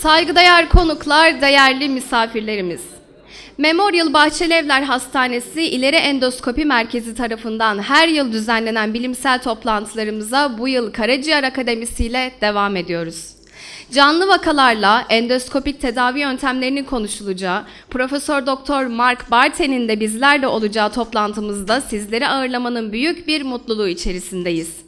Saygıdeğer konuklar, değerli misafirlerimiz. Memorial Bahçelievler Hastanesi İleri Endoskopi Merkezi tarafından her yıl düzenlenen bilimsel toplantılarımıza bu yıl Karaciğer Akademisi ile devam ediyoruz. Canlı vakalarla endoskopik tedavi yöntemlerinin konuşulacağı, Profesör Doktor Mark Barten'in de bizlerle olacağı toplantımızda sizleri ağırlamanın büyük bir mutluluğu içerisindeyiz.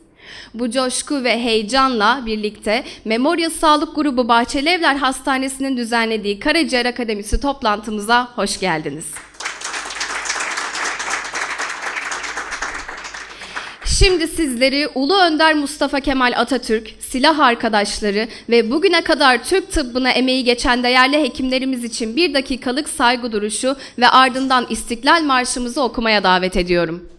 Bu coşku ve heyecanla birlikte Memorial Sağlık Grubu Bahçelievler Hastanesi'nin düzenlediği Karaciğer Akademisi toplantımıza hoş geldiniz. Şimdi sizleri Ulu Önder Mustafa Kemal Atatürk, silah arkadaşları ve bugüne kadar Türk tıbbına emeği geçen değerli hekimlerimiz için bir dakikalık saygı duruşu ve ardından İstiklal Marşımızı okumaya davet ediyorum.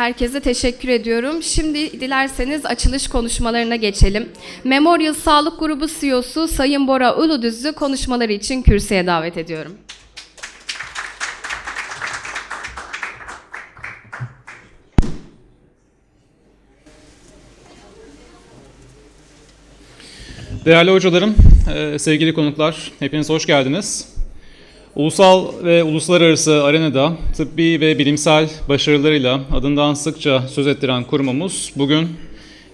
Herkese teşekkür ediyorum. Şimdi dilerseniz açılış konuşmalarına geçelim. Memorial Sağlık Grubu CEO'su Sayın Bora Uludüz'ü konuşmaları için kürsüye davet ediyorum. Değerli hocalarım, e, sevgili konuklar, hepiniz hoş geldiniz. Ulusal ve uluslararası arenada tıbbi ve bilimsel başarılarıyla adından sıkça söz ettiren kurumumuz bugün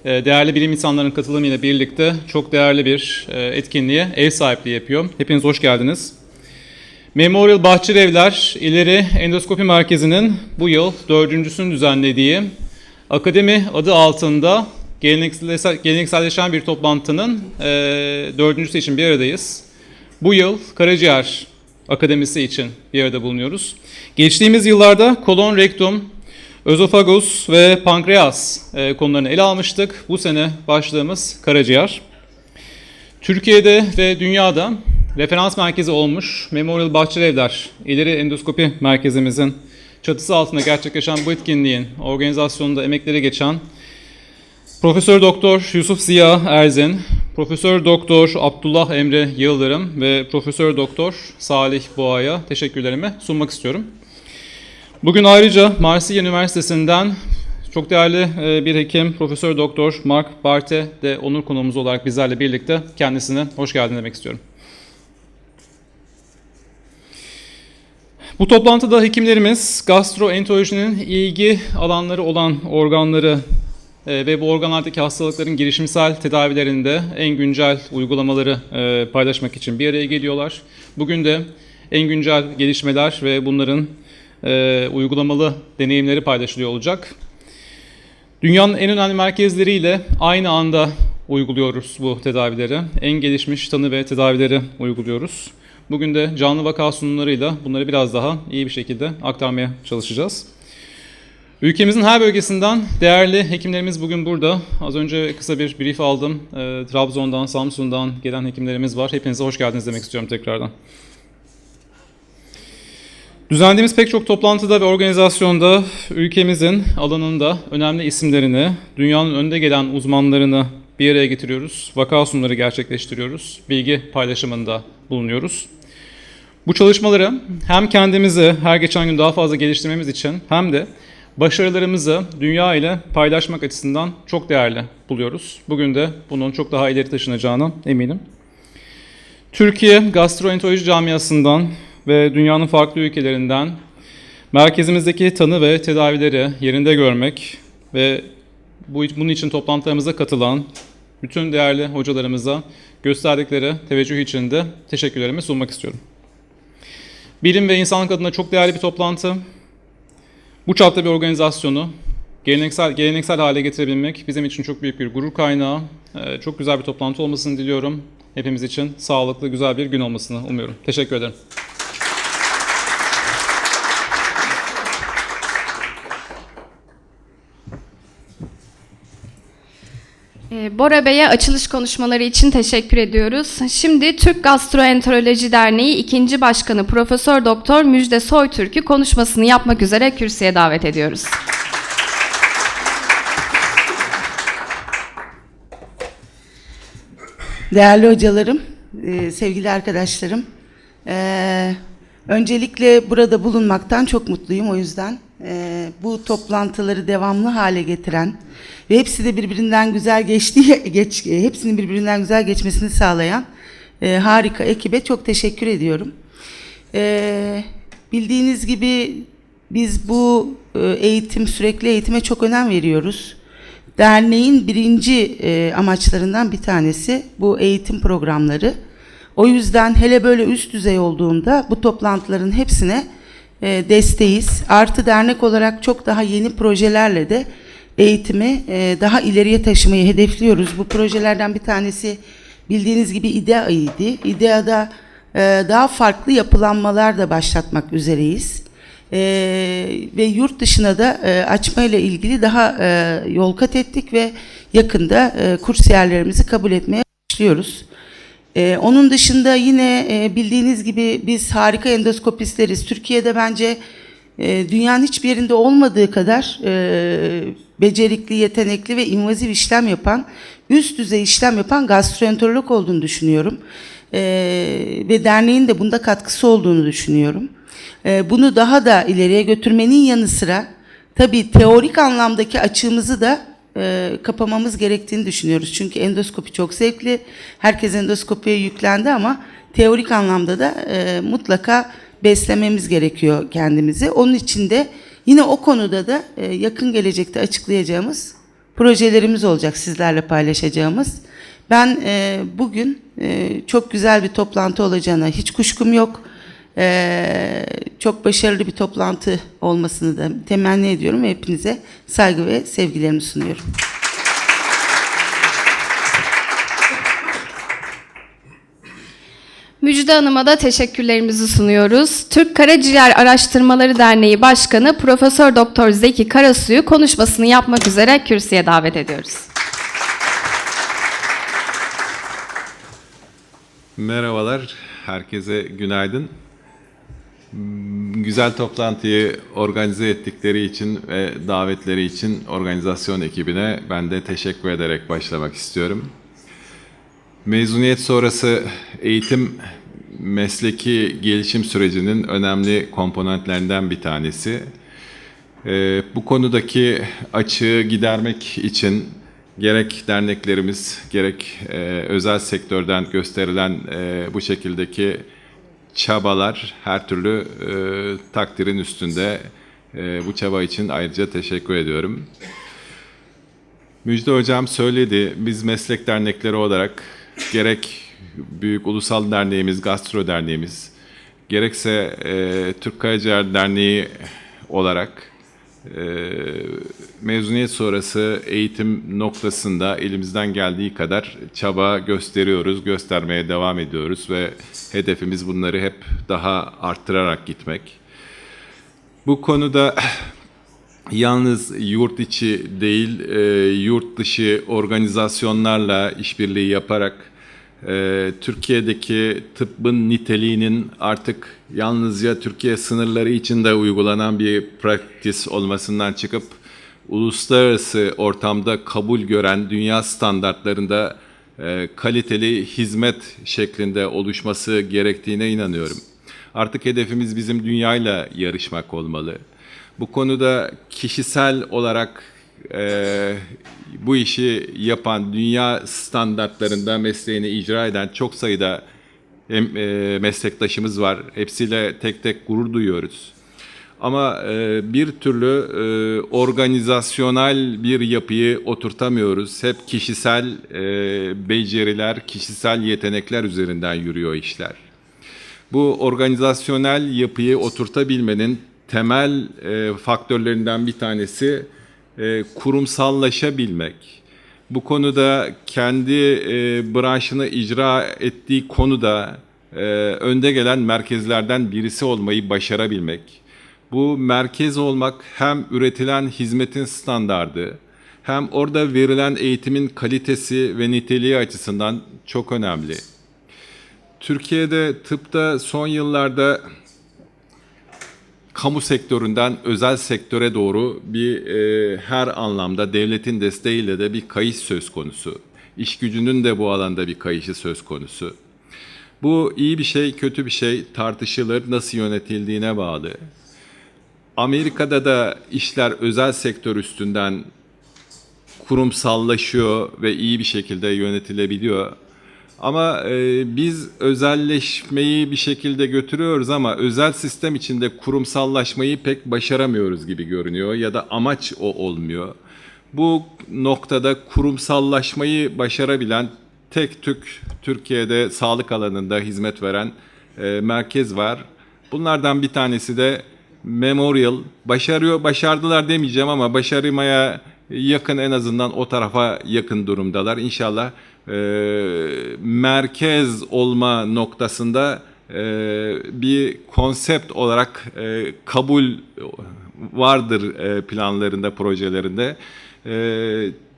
e, değerli bilim insanlarının katılımıyla birlikte çok değerli bir e, etkinliğe ev sahipliği yapıyor. Hepiniz hoş geldiniz. Memorial Bahçelievler İleri Endoskopi Merkezi'nin bu yıl dördüncüsünü düzenlediği Akademi adı altında geleneksel, gelenekselleşen bir toplantının e, dördüncüsü için bir aradayız. Bu yıl Karaciğer Akademisi için bir arada bulunuyoruz. Geçtiğimiz yıllarda kolon, rektum, özofagus ve pankreas e, konularını ele almıştık. Bu sene başlığımız karaciğer. Türkiye'de ve dünyada referans merkezi olmuş Memorial Bahçelievler İleri Endoskopi Merkezimizin çatısı altında gerçekleşen bu etkinliğin organizasyonunda emekleri geçen Profesör Doktor Yusuf Ziya Erzin, Profesör Doktor Abdullah Emre Yıldırım ve Profesör Doktor Salih Boğa'ya teşekkürlerimi sunmak istiyorum. Bugün ayrıca Marsilya Üniversitesi'nden çok değerli e, bir hekim Profesör Doktor Mark Barte de onur konuğumuz olarak bizlerle birlikte kendisine hoş geldin demek istiyorum. Bu toplantıda hekimlerimiz gastroenterolojinin ilgi alanları olan organları ve bu organlardaki hastalıkların girişimsel tedavilerinde en güncel uygulamaları e, paylaşmak için bir araya geliyorlar. Bugün de en güncel gelişmeler ve bunların e, uygulamalı deneyimleri paylaşılıyor olacak. Dünyanın en önemli merkezleriyle aynı anda uyguluyoruz bu tedavileri. En gelişmiş tanı ve tedavileri uyguluyoruz. Bugün de canlı vaka sunumlarıyla bunları biraz daha iyi bir şekilde aktarmaya çalışacağız. Ülkemizin her bölgesinden değerli hekimlerimiz bugün burada. Az önce kısa bir brief aldım. E, Trabzon'dan, Samsun'dan gelen hekimlerimiz var. Hepinize hoş geldiniz demek istiyorum tekrardan. Düzenlediğimiz pek çok toplantıda ve organizasyonda ülkemizin alanında önemli isimlerini, dünyanın önde gelen uzmanlarını bir araya getiriyoruz. Vaka sunumları gerçekleştiriyoruz. Bilgi paylaşımında bulunuyoruz. Bu çalışmaları hem kendimizi her geçen gün daha fazla geliştirmemiz için hem de başarılarımızı dünya ile paylaşmak açısından çok değerli buluyoruz. Bugün de bunun çok daha ileri taşınacağına eminim. Türkiye gastroenteroloji camiasından ve dünyanın farklı ülkelerinden merkezimizdeki tanı ve tedavileri yerinde görmek ve bu bunun için toplantılarımıza katılan bütün değerli hocalarımıza gösterdikleri teveccüh için de teşekkürlerimi sunmak istiyorum. Bilim ve insanlık adına çok değerli bir toplantı. Bu çapta bir organizasyonu geleneksel, geleneksel hale getirebilmek bizim için çok büyük bir gurur kaynağı. Ee, Çok güzel bir toplantı olmasını diliyorum. Hepimiz için sağlıklı, güzel bir gün olmasını umuyorum. Teşekkür ederim. Bora Bey'e açılış konuşmaları için teşekkür ediyoruz. Şimdi Türk Gastroenteroloji Derneği 2. Başkanı Profesör Doktor Müjde Soytürk'ü konuşmasını yapmak üzere kürsüye davet ediyoruz. Değerli hocalarım, e, sevgili arkadaşlarım, e, öncelikle burada bulunmaktan çok mutluyum. O yüzden e, bu toplantıları devamlı hale getiren ve hepsi de birbirinden güzel geçtiği, geç, e, hepsinin birbirinden güzel geçmesini sağlayan e, harika ekibe çok teşekkür ediyorum. E, bildiğiniz gibi biz bu e, eğitim, sürekli eğitime çok önem veriyoruz. Derneğin birinci e, amaçlarından bir tanesi bu eğitim programları. O yüzden hele böyle üst düzey olduğunda bu toplantıların hepsine e, desteğiz. Artı dernek olarak çok daha yeni projelerle de eğitimi e, daha ileriye taşımayı hedefliyoruz. Bu projelerden bir tanesi bildiğiniz gibi İDEA'ydı. İDEA'da e, daha farklı yapılanmalar da başlatmak üzereyiz. Ee, ve yurt dışına da e, açma ile ilgili daha e, yol kat ettik ve yakında e, kursiyerlerimizi kabul etmeye başlıyoruz. Ee, onun dışında yine e, bildiğiniz gibi biz harika endoskopistleriz. Türkiye'de bence e, dünyanın hiçbir yerinde olmadığı kadar e, becerikli, yetenekli ve invaziv işlem yapan, üst düzey işlem yapan gastroenterolog olduğunu düşünüyorum. E, ve derneğin de bunda katkısı olduğunu düşünüyorum. E, bunu daha da ileriye götürmenin yanı sıra tabii teorik anlamdaki açığımızı da e, kapamamız gerektiğini düşünüyoruz. Çünkü endoskopi çok zevkli. Herkes endoskopiye yüklendi ama teorik anlamda da e, mutlaka beslememiz gerekiyor kendimizi. Onun için de yine o konuda da e, yakın gelecekte açıklayacağımız projelerimiz olacak sizlerle paylaşacağımız. Ben e, bugün e, çok güzel bir toplantı olacağına hiç kuşkum yok. E, çok başarılı bir toplantı olmasını da temenni ediyorum ve hepinize saygı ve sevgilerimi sunuyorum. Müjde Hanım'a da teşekkürlerimizi sunuyoruz. Türk Karaciğer Araştırmaları Derneği Başkanı Profesör Doktor Zeki Karasu'yu konuşmasını yapmak üzere kürsüye davet ediyoruz. Merhabalar, herkese günaydın. Güzel toplantıyı organize ettikleri için ve davetleri için organizasyon ekibine ben de teşekkür ederek başlamak istiyorum. Mezuniyet sonrası eğitim mesleki gelişim sürecinin önemli komponentlerinden bir tanesi. Ee, bu konudaki açığı gidermek için gerek derneklerimiz, gerek e, özel sektörden gösterilen e, bu şekildeki çabalar her türlü e, takdirin üstünde. E, bu çaba için ayrıca teşekkür ediyorum. Müjde Hocam söyledi, biz meslek dernekleri olarak gerek Büyük Ulusal Derneğimiz, Gastro Derneğimiz, gerekse e, Türk Karaciğer Derneği olarak mezuniyet sonrası eğitim noktasında elimizden geldiği kadar çaba gösteriyoruz, göstermeye devam ediyoruz ve hedefimiz bunları hep daha arttırarak gitmek. Bu konuda yalnız yurt içi değil, e, yurt dışı organizasyonlarla işbirliği yaparak e, Türkiye'deki tıbbın niteliğinin artık yalnızca Türkiye sınırları içinde uygulanan bir praktis olmasından çıkıp uluslararası ortamda kabul gören dünya standartlarında e, kaliteli hizmet şeklinde oluşması gerektiğine inanıyorum. Artık hedefimiz bizim dünyayla yarışmak olmalı. Bu konuda kişisel olarak e, bu işi yapan, dünya standartlarında mesleğini icra eden çok sayıda em- e, meslektaşımız var. Hepsiyle tek tek gurur duyuyoruz. Ama e, bir türlü e, organizasyonel bir yapıyı oturtamıyoruz. Hep kişisel e, beceriler, kişisel yetenekler üzerinden yürüyor işler. Bu organizasyonel yapıyı oturtabilmenin temel e, faktörlerinden bir tanesi e, kurumsallaşabilmek. Bu konuda kendi e, branşını icra ettiği konuda e, önde gelen merkezlerden birisi olmayı başarabilmek. Bu merkez olmak hem üretilen hizmetin standardı hem orada verilen eğitimin kalitesi ve niteliği açısından çok önemli. Türkiye'de tıpta son yıllarda kamu sektöründen özel sektöre doğru bir e, her anlamda devletin desteğiyle de bir kayış söz konusu. İş gücünün de bu alanda bir kayışı söz konusu. Bu iyi bir şey, kötü bir şey tartışılır, nasıl yönetildiğine bağlı. Amerika'da da işler özel sektör üstünden kurumsallaşıyor ve iyi bir şekilde yönetilebiliyor. Ama e, biz özelleşmeyi bir şekilde götürüyoruz ama özel sistem içinde kurumsallaşmayı pek başaramıyoruz gibi görünüyor ya da amaç o olmuyor. Bu noktada kurumsallaşmayı başarabilen tek tük Türkiye'de sağlık alanında hizmet veren e, merkez var. Bunlardan bir tanesi de Memorial. Başarıyor, başardılar demeyeceğim ama başarmaya yakın en azından o tarafa yakın durumdalar. İnşallah merkez olma noktasında e, bir konsept olarak e, kabul vardır e, planlarında, projelerinde. E,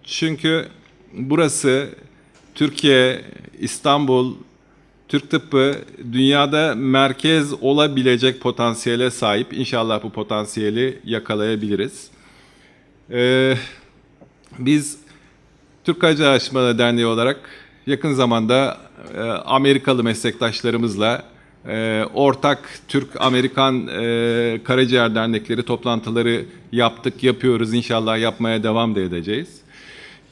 çünkü burası Türkiye, İstanbul, Türk tıbbı dünyada merkez olabilecek potansiyele sahip. İnşallah bu potansiyeli yakalayabiliriz. Ee, biz Türk Hacı Aşmalı Derneği olarak yakın zamanda e, Amerikalı meslektaşlarımızla e, ortak Türk-Amerikan e, Karaciğer Dernekleri toplantıları yaptık, yapıyoruz. İnşallah yapmaya devam da edeceğiz.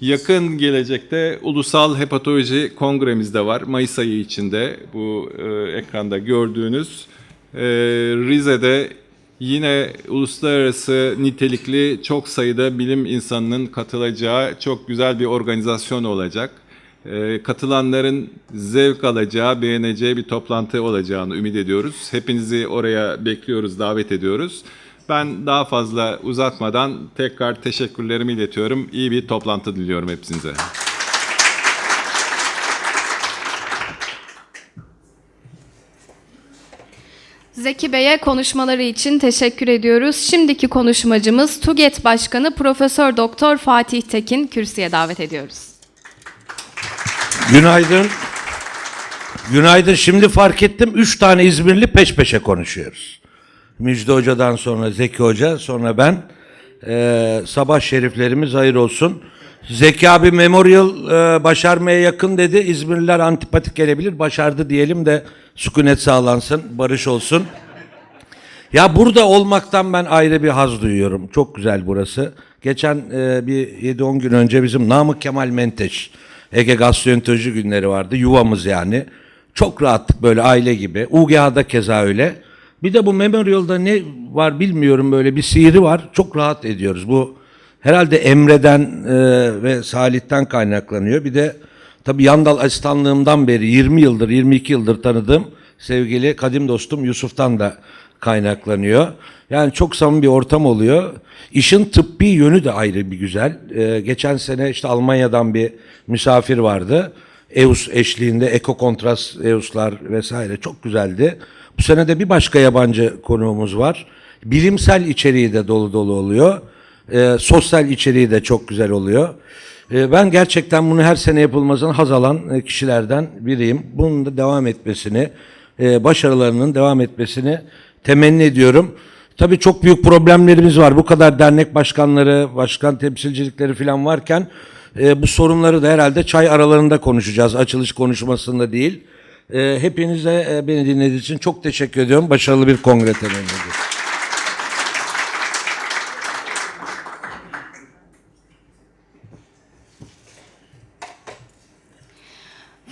Yakın gelecekte Ulusal Hepatoloji Kongremiz de var. Mayıs ayı içinde bu e, ekranda gördüğünüz. E, Rize'de yine uluslararası nitelikli çok sayıda bilim insanının katılacağı çok güzel bir organizasyon olacak. E, katılanların zevk alacağı, beğeneceği bir toplantı olacağını ümit ediyoruz. Hepinizi oraya bekliyoruz, davet ediyoruz. Ben daha fazla uzatmadan tekrar teşekkürlerimi iletiyorum. İyi bir toplantı diliyorum hepinize. Zeki Bey'e konuşmaları için teşekkür ediyoruz. Şimdiki konuşmacımız TUGET Başkanı Profesör Doktor Fatih Tekin kürsüye davet ediyoruz. Günaydın. Günaydın. Şimdi fark ettim. Üç tane İzmirli peş peşe konuşuyoruz. Müjde Hoca'dan sonra Zeki Hoca, sonra ben. Ee, sabah şeriflerimiz hayır olsun. Zeki abi Memorial e, başarmaya yakın dedi. İzmirliler antipatik gelebilir. Başardı diyelim de sükunet sağlansın, barış olsun. Ya burada olmaktan ben ayrı bir haz duyuyorum. Çok güzel burası. Geçen e, bir 7-10 gün önce bizim Namık Kemal Menteş Ege Gastroenteroloji günleri vardı. Yuvamız yani. Çok rahattık böyle aile gibi. UGH'da keza öyle. Bir de bu Memorial'da ne var bilmiyorum böyle bir sihri var. Çok rahat ediyoruz. Bu herhalde Emre'den e, ve Salih'ten kaynaklanıyor. Bir de tabii Yandal asistanlığımdan beri 20 yıldır 22 yıldır tanıdığım sevgili kadim dostum Yusuf'tan da kaynaklanıyor. Yani çok samimi bir ortam oluyor. İşin tıbbi yönü de ayrı bir güzel. Ee, geçen sene işte Almanya'dan bir misafir vardı. EUS eşliğinde ekokontrast EUS'lar vesaire çok güzeldi. Bu sene de bir başka yabancı konuğumuz var. Bilimsel içeriği de dolu dolu oluyor. Ee, sosyal içeriği de çok güzel oluyor. Ee, ben gerçekten bunu her sene yapılmasını haz alan e, kişilerden biriyim. Bunun da devam etmesini, e, başarılarının devam etmesini temenni ediyorum. Tabii çok büyük problemlerimiz var. Bu kadar dernek başkanları, başkan temsilcilikleri falan varken e, bu sorunları da herhalde çay aralarında konuşacağız. Açılış konuşmasında değil. Hepinize beni dinlediğiniz için çok teşekkür ediyorum. Başarılı bir kongre temenni ediyorum.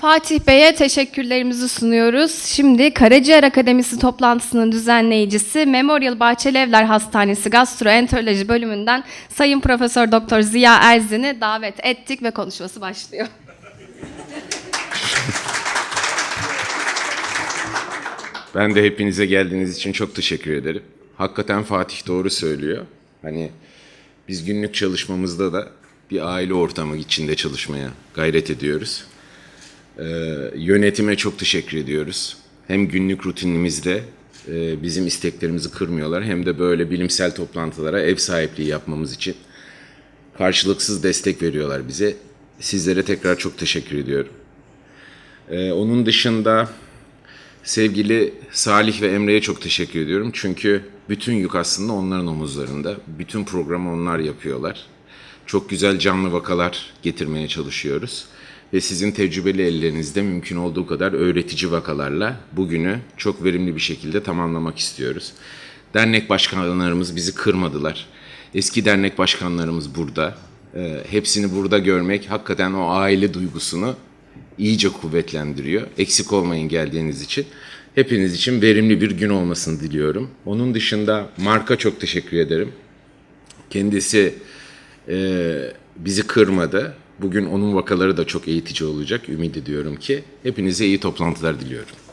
Fatih Bey'e teşekkürlerimizi sunuyoruz. Şimdi Karaciğer Akademisi toplantısının düzenleyicisi Memorial Bahçelievler Hastanesi Gastroenteroloji bölümünden Sayın Profesör Doktor Ziya Erzin'i davet ettik ve konuşması başlıyor. Ben de hepinize geldiğiniz için çok teşekkür ederim. Hakikaten Fatih doğru söylüyor. Hani biz günlük çalışmamızda da bir aile ortamı içinde çalışmaya gayret ediyoruz. Ee, yönetime çok teşekkür ediyoruz. Hem günlük rutinimizde e, bizim isteklerimizi kırmıyorlar hem de böyle bilimsel toplantılara ev sahipliği yapmamız için karşılıksız destek veriyorlar bize. Sizlere tekrar çok teşekkür ediyorum. Ee, onun dışında Sevgili Salih ve Emre'ye çok teşekkür ediyorum. Çünkü bütün yük aslında onların omuzlarında. Bütün programı onlar yapıyorlar. Çok güzel canlı vakalar getirmeye çalışıyoruz. Ve sizin tecrübeli ellerinizde mümkün olduğu kadar öğretici vakalarla bugünü çok verimli bir şekilde tamamlamak istiyoruz. Dernek başkanlarımız bizi kırmadılar. Eski dernek başkanlarımız burada. Ee, hepsini burada görmek hakikaten o aile duygusunu iyice kuvvetlendiriyor. Eksik olmayın geldiğiniz için. Hepiniz için verimli bir gün olmasını diliyorum. Onun dışında Mark'a çok teşekkür ederim. Kendisi e, bizi kırmadı. Bugün onun vakaları da çok eğitici olacak. Ümit ediyorum ki. Hepinize iyi toplantılar diliyorum.